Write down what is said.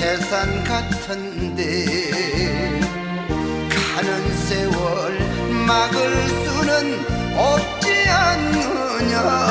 산 같은데 가는 세월 막을 수는 없지 않느냐.